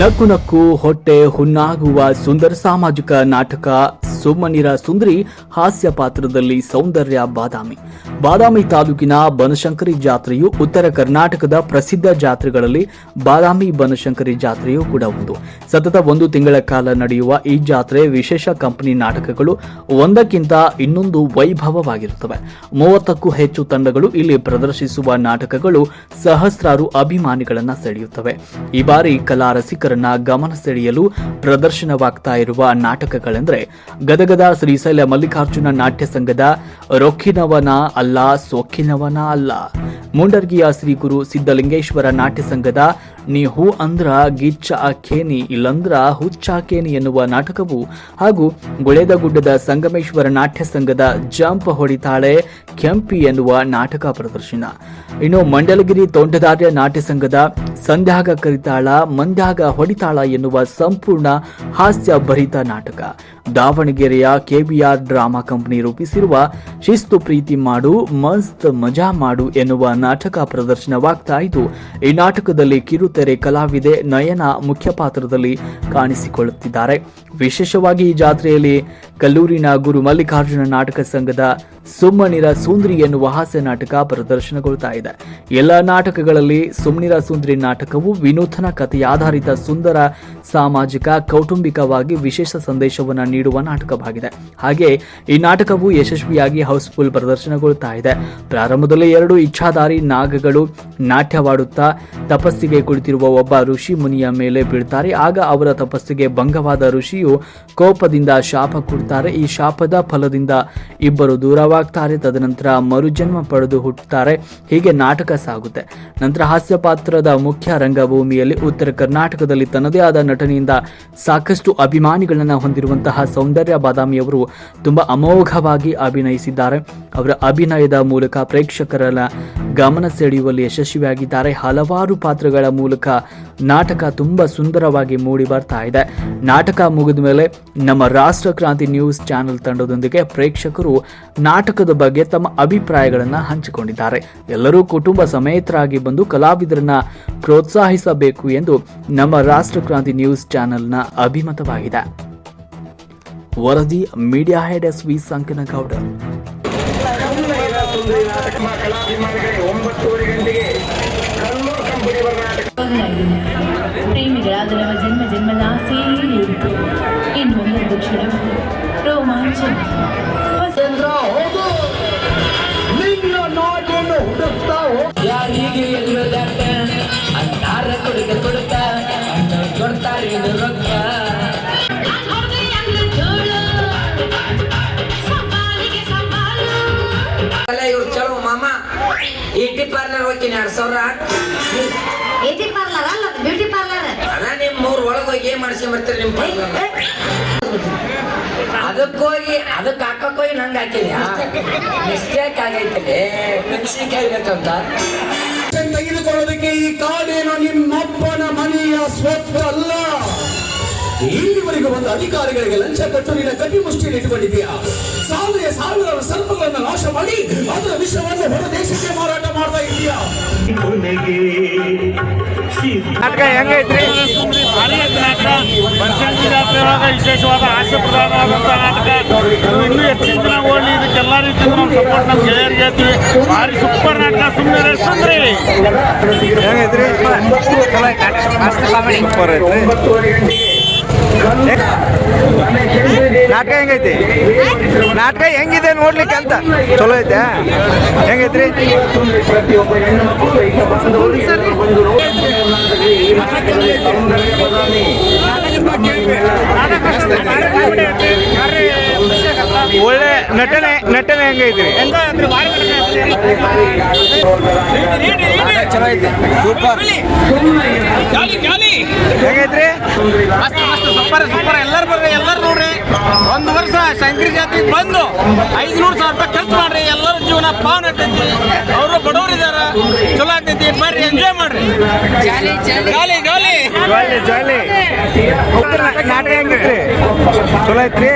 ನಕ್ಕು ನಕ್ಕು ಹೊಟ್ಟೆ ಹುಣ್ಣಾಗುವ ಸುಂದರ ಸಾಮಾಜಿಕ ನಾಟಕ ಸುಮ್ಮನಿರ ಸುಂದರಿ ಹಾಸ್ಯ ಪಾತ್ರದಲ್ಲಿ ಸೌಂದರ್ಯ ಬಾದಾಮಿ. ಬಾದಾಮಿ ತಾಲೂಕಿನ ಬನಶಂಕರಿ ಜಾತ್ರೆಯು ಉತ್ತರ ಕರ್ನಾಟಕದ ಪ್ರಸಿದ್ಧ ಜಾತ್ರೆಗಳಲ್ಲಿ ಬಾದಾಮಿ ಬನಶಂಕರಿ ಜಾತ್ರೆಯೂ ಕೂಡ ಒಂದು. ಸತತ ಒಂದು ತಿಂಗಳ ಕಾಲ ನಡೆಯುವ ಈ ಜಾತ್ರೆ ವಿಶೇಷ ಕಂಪನಿ ನಾಟಕಗಳು ಒಂದಕ್ಕಿಂತ ಇನ್ನೊಂದು ವೈಭವವಾಗಿರುತ್ತವೆ. ಮೂವತ್ತಕ್ಕೂ ಹೆಚ್ಚು ತಂಡಗಳು ಇಲ್ಲಿ ಪ್ರದರ್ಶಿಸುವ ನಾಟಕಗಳು ಸಹಸ್ರಾರು ಅಭಿಮಾನಿಗಳನ್ನ ಸೆಳೆಯುತ್ತವೆ. ಈ ಬಾರಿ ಕಲಾ ರಸಿಕರನ್ನ ಗಮನ ಸೆಳೆಯಲು ಪ್ರದರ್ಶನವಾಗ್ತಾ ಇರುವ ನಾಟಕಗಳೆಂದರೆ ಗದಗದ ಶ್ರೀಶೈಲ ಮಲ್ಲಿಕಾರ್ಜುನ ನಾಟ್ಯ ಸಂಘದ ರೊಕ್ಕಿನವನ ಅಲ್ಲ, ಸೊಕ್ಕಿನವನ ಅಲ್ಲ. ಮುಂಡರ್ಗಿಯ ಶ್ರೀ ಗುರು ಸಿದ್ದಲಿಂಗೇಶ್ವರ ನಾಟ್ಯ ಸಂಘದ ನೀ ಹೂ ಅಂದ್ರ ಗಿಚ್ಚ ಅಖೇನಿ ಇಲ್ಲಂದ್ರ ಹುಚ್ಚಾಕೇನಿ ಎನ್ನುವ ನಾಟಕವು ಹಾಗೂ ಗುಳೇದಗುಡ್ಡದ ಸಂಗಮೇಶ್ವರ ನಾಟ್ಯ ಸಂಘದ ಜಂಪ್ ಹೊಡಿತಾಳೆ ಕೆಂಪಿ ಎನ್ನುವ ನಾಟಕ ಪ್ರದರ್ಶನ. ಇನ್ನು ಮಂಡಲಗಿರಿ ತೋಂಟದಾರ್ಯ ನಾಟ್ಯ ಸಂಘದ ಸಂಧ್ಯಾಗ ಕರಿತಾಳ, ಮಂದ್ಯಾಗ ಹೊಡಿತಾಳ ಎನ್ನುವ ಸಂಪೂರ್ಣ ಹಾಸ್ಯ ಭರಿತ ನಾಟಕ. ದಾವಣಗೆರೆಯ ಕೆಬಿಆರ್ ಡ್ರಾಮಾ ಕಂಪನಿ ರೂಪಿಸಿರುವ ಶಿಸ್ತು ಪ್ರೀತಿ ಮಾಡು, ಮಸ್ತ್ ಮಜಾ ಮಾಡು ಎನ್ನುವ ನಾಟಕ ಪ್ರದರ್ಶನವಾಗ್ತಾ ಇದ್ದು, ಈ ನಾಟಕದಲ್ಲಿ ಕಿರುತೆರೆ ಕಲಾವಿದೆ ನಯನ ಮುಖ್ಯ ಪಾತ್ರದಲ್ಲಿ ಕಾಣಿಸಿಕೊಳ್ಳುತ್ತಿದ್ದಾರೆ. ವಿಶೇಷವಾಗಿ ಈ ಜಾತ್ರೆಯಲ್ಲಿ ಕಲ್ಲೂರಿನ ಗುರು ಮಲ್ಲಿಕಾರ್ಜುನ ನಾಟಕ ಸಂಘದ ಸುಮ್ಮನಿರ ಸುಂದ್ರಿ ಎನ್ನುವ ಹಾಸ್ಯ ನಾಟಕ ಪ್ರದರ್ಶನಗೊಳ್ತಾ ಇದೆ. ಎಲ್ಲ ನಾಟಕಗಳಲ್ಲಿ ಸುಮ್ಮನಿರ ಸುಂದ್ರಿ ನಾಟಕವು ವಿನೂತನ ಕಥೆಯಾಧಾರಿತ ಸುಂದರ, ಸಾಮಾಜಿಕ, ಕೌಟುಂಬಿಕವಾಗಿ ವಿಶೇಷ ಸಂದೇಶವನ್ನು ನೀಡುವ ನಾಟಕವಾಗಿದೆ. ಹಾಗೆ ಈ ನಾಟಕವು ಯಶಸ್ವಿಯಾಗಿ ಹೌಸ್ಫುಲ್ ಪ್ರದರ್ಶನಗೊಳ್ತಾ ಇದೆ. ಪ್ರಾರಂಭದಲ್ಲಿ ಎರಡು ಇಚ್ಛಾಧಾರಿ ನಾಗಗಳು ನಾಟ್ಯವಾಡುತ್ತಾ ತಪಸ್ಸಿಗೆ ಕುಳಿತಿರುವ ಒಬ್ಬ ಋಷಿ ಮುನಿಯ ಮೇಲೆ ಬೀಳ್ತಾರೆ. ಆಗ ಅವರ ತಪಸ್ಸಿಗೆ ಭಂಗವಾದ ಋಷಿಯು ಕೋಪದಿಂದ ಶಾಪ ಕೊಡ್ತಾರೆ. ಈ ಶಾಪದ ಫಲದಿಂದ ಇಬ್ಬರು ದೂರವಾಗ್ತಾರೆ. ತದನಂತರ ಮರುಜನ್ಮ ಪಡೆದು ಹುಟ್ಟುತ್ತಾರೆ. ಹೀಗೆ ನಾಟಕ ಸಾಗುತ್ತೆ. ನಂತರ ಹಾಸ್ಯ ಪಾತ್ರದ ಮುಖ್ಯ ರಂಗಭೂಮಿಯಲ್ಲಿ ಉತ್ತರ ಕರ್ನಾಟಕದಲ್ಲಿ ತನ್ನದೇ ಆದ ನಟನೆಯಿಂದ ಸಾಕಷ್ಟು ಅಭಿಮಾನಿಗಳನ್ನ ಹೊಂದಿರುವಂತಹ ಸೌಂದರ್ಯ ಬಾದಾಮಿಯವರು ತುಂಬಾ ಅಮೋಘವಾಗಿ ಅಭಿನಯಿಸಿದ್ದಾರೆ. ಅವರ ಅಭಿನಯದ ಮೂಲಕ ಪ್ರೇಕ್ಷಕರ ಗಮನ ಸೆಳೆಯುವಲ್ಲಿ ಯಶಸ್ವಿಯಾಗಿದ್ದಾರೆ. ಹಲವಾರು ಪಾತ್ರಗಳ ಮೂಲಕ ನಾಟಕ ತುಂಬಾ ಸುಂದರವಾಗಿ ಮೂಡಿ ಬರ್ತಾ ಇದೆ. ನಾಟಕ ಮುಗಿದ ಮೇಲೆ ನಮ್ಮ ರಾಷ್ಟ್ರ ಕ್ರಾಂತಿ ನ್ಯೂಸ್ ಚಾನೆಲ್ ತಂಡದೊಂದಿಗೆ ಪ್ರೇಕ್ಷಕರು ನಾಟಕದ ಬಗ್ಗೆ ತಮ್ಮ ಅಭಿಪ್ರಾಯಗಳನ್ನು ಹಂಚಿಕೊಂಡಿದ್ದಾರೆ. ಎಲ್ಲರೂ ಕುಟುಂಬ ಸಮೇತರಾಗಿ ಬಂದು ಕಲಾವಿದರನ್ನ ಪ್ರೋತ್ಸಾಹಿಸಬೇಕು ಎಂದು ನಮ್ಮ ರಾಷ್ಟ್ರ ಕ್ರಾಂತಿ ನ್ಯೂಸ್ ಚಾನೆಲ್ನ ಅಭಿಮತವಾಗಿದೆ. ವರದಿ media head S V Sankanagouda. ಪ್ರೇಮಿಗಳಾದ ನಮ್ಮ ಜನ್ಮ ಜನ್ಮದ ಆಸೆ ಇತ್ತು ಇನ್ನು ಮುಂದೊಂದು ಕ್ಷಣ ರೋಮಾಂಚನ. ನಿನ್ನ ನಾಡನ್ನು ಹುಡುಕ್ತಾ ಯಾರಿಗೆ ಕೊಡುಗೆ ಕೊಡುತ್ತ? ಕೊಡ್ತಾರೆ ರೊಕ್ಕ. ಪಾರ್ಲರ್ ಹೋಗ್ತೀನಿ ಎರಡ್ ಸಾವಿರ ಏಟಿ ಪಾರ್ಲರ್ ಅಲ್ಲ ಬ್ಯೂಟಿ ಪಾರ್ಲರ್ ಅಲ್ಲ ನಿಮ್ ಮೂರ್ ಒಳಗ್ ಹೋಗಿ ಏನ್ ಮಾಡ್ಸ್ಕೊಂಡ್ ಬರ್ತೀರಿ ನಿಮ್ ಪಾರ್ಲರ್ ಅದಕ್ಕೋಗಿ ಅದಕ್ಕೆ ಹಾಕಕ್ಕೋಗಿ ನಂಗೆ ಹಾಕಿದ್ಯಾ? ಮಿಸ್ಟೇಕ್ ಆಗೈತೆ ಮೆಣಸಿನ್ಕಾಯಿ ಬೇಕಂತ. ತೆಗೆದುಕೊಳ್ಳೋದಕ್ಕೆ ಈ ಕಾಡೇನು ನಿಮ್ಮಪ್ಪನ ಮನೆಯ ಸ್ವತ್ತು ಅಲ್ಲ. ಇಲ್ಲಿವರೆಗೂ ಒಂದು ಅಧಿಕಾರಿಗಳಿಗೆ ಲಂಚ ಕೊಟ್ಟು ನಿನ್ನ ಕಟ್ಟಿ ಮುಷ್ಟಿಯಲ್ಲಿ ಇಟ್ಕೊಂಡಿದ್ಯಾ ಸಾವಿರ ಸಾವಿರಾರು ಸರ್ಪಗಳನ್ನು ನಾಶ ಮಾಡಿ ಅದರ ವಿಷವನ್ನು ಹೊರ ದೇಶಕ್ಕೆ ನಾಟಕ ಹೆಂಗೈತ್ರಿ ಭಾರಿ ಐತಿ ನಾಟಕ. ಬನಶಂಕರಿ ಜಾತ್ರೆ ಒಳಗ ವಿಶೇಷವಾದ ಹಾಸ್ಯ ಪ್ರಧಾನವಾದಂಥ ನಾಟಕ. ಇನ್ನೂ ಹೆಚ್ಚಿನ ದಿನ ಓಡಲಿ. ಇದಕ್ಕೆಲ್ಲ ರೀತಿಯಿಂದ ನಮ್ಮ ಸಪೋರ್ಟ್ ನಮ್ಮ ಗೆಳೆಯರಿಗೆ ಹೇಳ್ತೀವಿ ಭಾರಿ ಸೂಪರ್ ನಾಟಕ. ಸುಮ್ಮನೆ ಸುಂದ್ರಿ ಹೆಂಗೈತ್ರಿ ಸೂಪರ್ ಐತ್ರಿ? ನಾಟಕ ಹೆಂಗೈತಿ? ನಾಟಕ ಹೆಂಗಿದೆ ನೋಡ್ಲಿಕ್ಕೆ ಅಂತ. ಚಲೋ ಐತೆ? ಹೆಂಗೈತ್ರಿ? ಒಳ್ಳೆ ನಟನೆ ನಟನೆ ಹೆಂಗೈತ್ರಿ? ಚಲೋ ಐತೆ. ಸೂಪರ್. ಹೆಂಗೈತ್ರಿ? Super super. ಎಲ್ಲರೂ ಬರ್ರಿ ಎಲ್ಲರೂ ನೋಡ್ರಿ. ಒಂದು ವರ್ಷ ಶಂಕರಿ ಜಾತಿ ಬಂದು ಐದುನೂರು ಸಾವಿರ ರೂಪಾಯಿ ಖರ್ಚು ಮಾಡ್ರಿ. ಎಲ್ಲರ ಜೀವನ ಪಾವನ ಆಗ್ತೈತಿ. ಅವರು ಬಡವರು ಇದಾರ. ಚಲೋ ಆಗ್ತೈತಿ. ಬರ್ರಿ ಎಂಜಾಯ್ ಮಾಡ್ರಿ. ಜಾಲಿ ಜಾಲಿ. ನಾಟಕ ಹೆಂಗೈತ್ರಿ ಚಲೋ ಐತ್ರಿ?